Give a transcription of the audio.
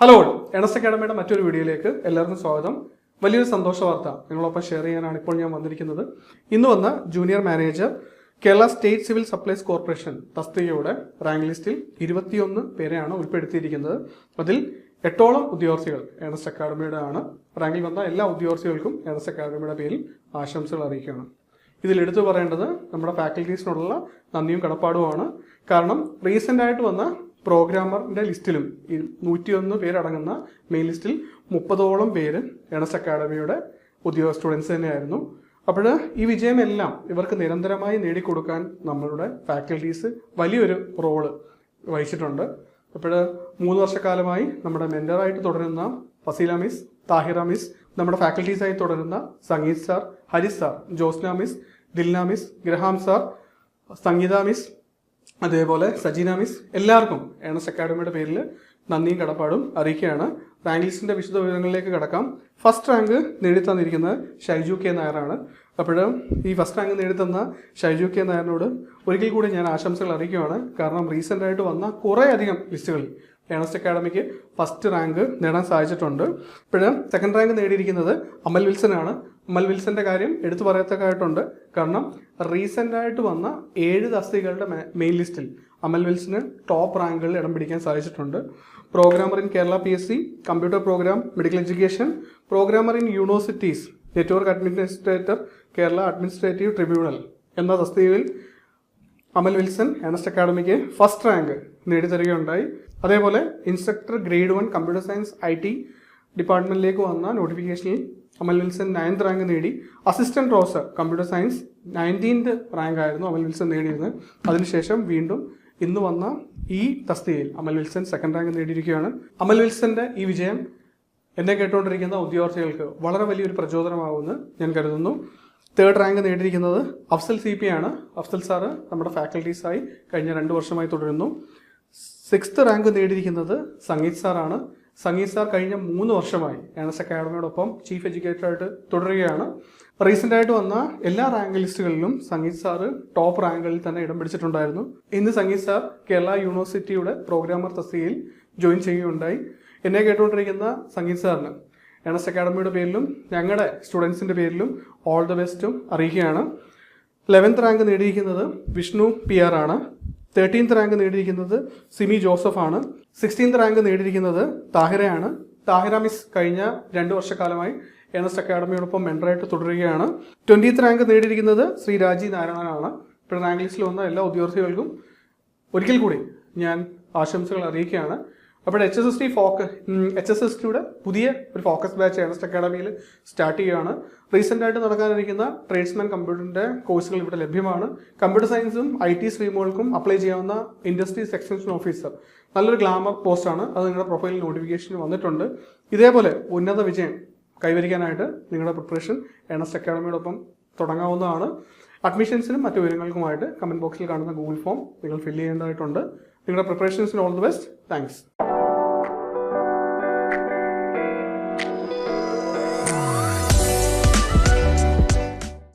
Hello എണസ് അക്കാഡമിയുടെ മറ്റൊരു വീഡിയോയിലേക്ക് എല്ലാവർക്കും സ്വാഗതം. വലിയൊരു സന്തോഷ വാർത്ത നിങ്ങളൊപ്പം ഷെയർ ചെയ്യാനാണ് ഇപ്പോൾ ഞാൻ വന്നിരിക്കുന്നത്. ഇന്ന് വന്ന junior manager Kerala state civil supplies corporation തസ്തികയുടെ rank ലിസ്റ്റിൽ ഇരുപത്തിയൊന്ന് പേരെയാണ് ഉൾപ്പെടുത്തിയിരിക്കുന്നത്. അതിൽ എട്ടോളം ഉദ്യോഗാർത്ഥികൾ എണസ് അക്കാഡമിയുടെ ആണ്. റാങ്കിൽ വന്ന എല്ലാ ഉദ്യോഗാർത്ഥികൾക്കും എണസ് അക്കാഡമിയുടെ പേരിൽ ആശംസകൾ അറിയിക്കുകയാണ്. ഇതിൽ എടുത്തു പറയേണ്ടത് നമ്മുടെ ഫാക്കൽറ്റീസിനോടുള്ള നന്ദിയും കടപ്പാടുമാണ്. കാരണം റീസെന്റ് ആയിട്ട് വന്ന പ്രോഗ്രാമറിന്റെ ലിസ്റ്റിലും നൂറ്റിയൊന്ന് പേരടങ്ങുന്ന മെയിൻ ലിസ്റ്റിൽ മുപ്പതോളം പേര് എണസ് അക്കാഡമിയുടെ ഉദ്യോഗ സ്റ്റുഡൻസ് തന്നെയായിരുന്നു. അപ്പോൾ ഈ വിജയമെല്ലാം ഇവർക്ക് നിരന്തരമായി നേടിക്കൊടുക്കാൻ നമ്മളുടെ ഫാക്കൽറ്റീസ് വലിയൊരു റോൾ വഹിച്ചിട്ടുണ്ട്. അപ്പോൾ മൂന്ന് വർഷക്കാലമായി നമ്മുടെ മെന്ററായിട്ട് തുടരുന്ന ഫസീല മിസ് താഹിറ മിസ് നമ്മുടെ ഫാക്കൽറ്റീസായി തുടരുന്ന Sangeeth sir Haris sir Josna miss Dilna miss Graham sir Sangeetha miss അതേപോലെ സജീന മിസ് എല്ലാവർക്കും ഏണസ് അക്കാഡമിയുടെ പേരിൽ നന്ദിയും കടപ്പാടും അറിയിക്കുകയാണ്. റാങ്ക് ലിസ്റ്റിന്റെ വിശദ വിവരങ്ങളിലേക്ക് കടക്കാം. ഫസ്റ്റ് റാങ്ക് നേടിത്തന്നിരിക്കുന്നത് ഷൈജു കെ നായറാണ് അപ്പോൾ ഈ ഫസ്റ്റ് റാങ്ക് നേടിത്തന്ന ഷൈജു കെ നായറിനോട് ഒരിക്കൽ കൂടി ഞാൻ ആശംസകൾ അറിയിക്കുകയാണ്. കാരണം റീസെന്റായിട്ട് വന്ന കുറേ അധികം ലിസ്റ്റുകളിൽ ഏണസ്റ്റ് അക്കാഡമിക്ക് ഫസ്റ്റ് റാങ്ക് നേടാൻ സാധിച്ചിട്ടുണ്ട്. ഇപ്പോഴും സെക്കൻഡ് റാങ്ക് നേടിയിരിക്കുന്നത് അമൽ വിൽസൺ ആണ് അമൽ വിൽസന്റെ കാര്യം എടുത്തു പറയത്തക്കായിട്ടുണ്ട് കാരണം റീസെന്റ് ആയിട്ട് വന്ന ഏഴ് തസ്തികകളുടെ മെയിൻ ലിസ്റ്റിൽ അമൽ വിൽസന് ടോപ്പ് റാങ്കുകളിൽ ഇടം പിടിക്കാൻ സാധിച്ചിട്ടുണ്ട്. Programmer in Kerala P S C computer program medical education programmer in universities network administrator Kerala administrative tribunal എന്ന തസ്തികയിൽ അമൽ വിൽസൺ എനസ്റ്റ് അക്കാഡമിക്ക് ഫസ്റ്റ് റാങ്ക് നേടിത്തരികയുണ്ടായി. അതേപോലെ instructor grade one computer science I T ഡിപ്പാർട്ട്മെന്റിലേക്ക് വന്ന നോട്ടിഫിക്കേഷനിൽ അമൽ വിൽസൺ നയൻത് റാങ്ക് നേടി. അസിസ്റ്റന്റ് റോസർ കമ്പ്യൂട്ടർ സയൻസ് നയന്റീൻത് റാങ്ക് ആയിരുന്നു അമൽ വിൽസൺ നേടിയിരുന്നത്. അതിനുശേഷം വീണ്ടും ഇന്ന് വന്ന ഈ തസ്തികയിൽ അമൽ വിൽസൺ സെക്കൻഡ് റാങ്ക് നേടിയിരിക്കുകയാണ്. അമൽ വിൽസന്റെ ഈ വിജയം എന്നെ കേട്ടുകൊണ്ടിരിക്കുന്ന ഉദ്യോഗാർത്ഥികൾക്ക് വളരെ വലിയൊരു പ്രചോദനമാകുമെന്ന് ഞാൻ കരുതുന്നു. തേർഡ് റാങ്ക് നേടിയിരിക്കുന്നത് അഫ്സൽ സി പി ആണ്. അഫ്സൽ സാറ് നമ്മുടെ ഫാക്കൽറ്റീസായി കഴിഞ്ഞ രണ്ട് വർഷമായി തുടരുന്നു. സിക്സ്ത് റാങ്ക് നേടിയിരിക്കുന്നത് സംഗീത് സാറാണ് സംഗീത് സാർ കഴിഞ്ഞ മൂന്ന് വർഷമായി ഏണസ് അക്കാഡമിയോടൊപ്പം ചീഫ് എഡ്യൂക്കേറ്ററായിട്ട് തുടരുകയാണ്. റീസെന്റ് ആയിട്ട് വന്ന എല്ലാ റാങ്ക് ലിസ്റ്റുകളിലും സംഗീത് സാറ് ടോപ്പ് റാങ്കുകളിൽ തന്നെ ഇടം പിടിച്ചിട്ടുണ്ടായിരുന്നു. ഇന്ന് സംഗീത് സാർ കേരള യൂണിവേഴ്സിറ്റിയുടെ പ്രോഗ്രാമർ തസ്തികയിൽ ജോയിൻ ചെയ്യുകയുണ്ടായി. എന്നെ കേട്ടുകൊണ്ടിരിക്കുന്ന സംഗീത് സാറിന് ഏണസ് അക്കാഡമിയുടെ പേരിലും ഞങ്ങളുടെ സ്റ്റുഡൻസിന്റെ പേരിലും ഓൾ ദ ബെസ്റ്റും അറിയിക്കുകയാണ്. ലെവൻത്ത് റാങ്ക് നേടിയിരിക്കുന്നത് വിഷ്ണു പി ആർ ആണ്. തേർട്ടീൻത്ത് റാങ്ക് നേടിയിരിക്കുന്നത് സിമി ജോസഫ് ആണ്. സിക്സ്റ്റീൻത്ത് റാങ്ക് നേടിയിരിക്കുന്നത് താഹിറയാണ്. താഹിറ മിസ് കഴിഞ്ഞ രണ്ട് വർഷക്കാലമായി ഏണസ്റ്റ് അക്കാഡമിയോടൊപ്പം മെൻഡറായിട്ട് തുടരുകയാണ്. ട്വന്റീത്ത് റാങ്ക് നേടിയിരിക്കുന്നത് ശ്രീ രാജി നാരായണനാണ്. ഇപ്പോൾ റാങ്ക് ലിസ്റ്റിൽ വന്ന എല്ലാ ഉദ്യോഗാർത്ഥികൾക്കും ഒരിക്കൽ കൂടി ഞാൻ ആശംസകൾ അറിയിക്കുകയാണ്. അപ്പോൾ എച്ച് എസ് എസ് ടി ഫോക്ക് എച്ച് എസ് എസ് ടിയുടെ പുതിയ ഒരു ഫോക്കസ് ബാച്ച് ഏണസ്റ്റ് അക്കാഡമിയിൽ സ്റ്റാർട്ട് ചെയ്യുകയാണ്. റീസെന്റ് ആയിട്ട് നടക്കാനിരിക്കുന്ന ട്രേഡ്സ്മാൻ കമ്പ്യൂട്ടറിന്റെ കോഴ്സുകൾ ഇവിടെ ലഭ്യമാണ്. കമ്പ്യൂട്ടർ സയൻസും ഐ ടി സ്ട്രീമുകൾക്കും അപ്ലൈ ചെയ്യാവുന്ന ഇൻഡസ്ട്രീസ് എക്സ്റ്റൻഷൻ ഓഫീസർ നല്ലൊരു ഗ്ലാമർ പോസ്റ്റാണ് അത് നിങ്ങളുടെ പ്രൊഫൈലിൽ നോട്ടിഫിക്കേഷൻ വന്നിട്ടുണ്ട്. ഇതേപോലെ ഉന്നത വിജയം കൈവരിക്കാനായിട്ട് നിങ്ങളുടെ പ്രിപ്പറേഷൻ ഏണസ്റ്റ് അക്കാഡമിയോടൊപ്പം തുടങ്ങാവുന്നതാണ്. അഡ്മിഷൻസിനും മറ്റു വിവരങ്ങൾക്കുമായിട്ട് കമന്റ് ബോക്സിൽ കാണുന്ന ഗൂഗിൾ ഫോം നിങ്ങൾ ഫില്ല് ചെയ്യേണ്ടതായിട്ടുണ്ട്. നിങ്ങളുടെ പ്രിപ്പറേഷൻസിന് ഓൾ ദി ബെസ്റ്റ് താങ്ക്സ്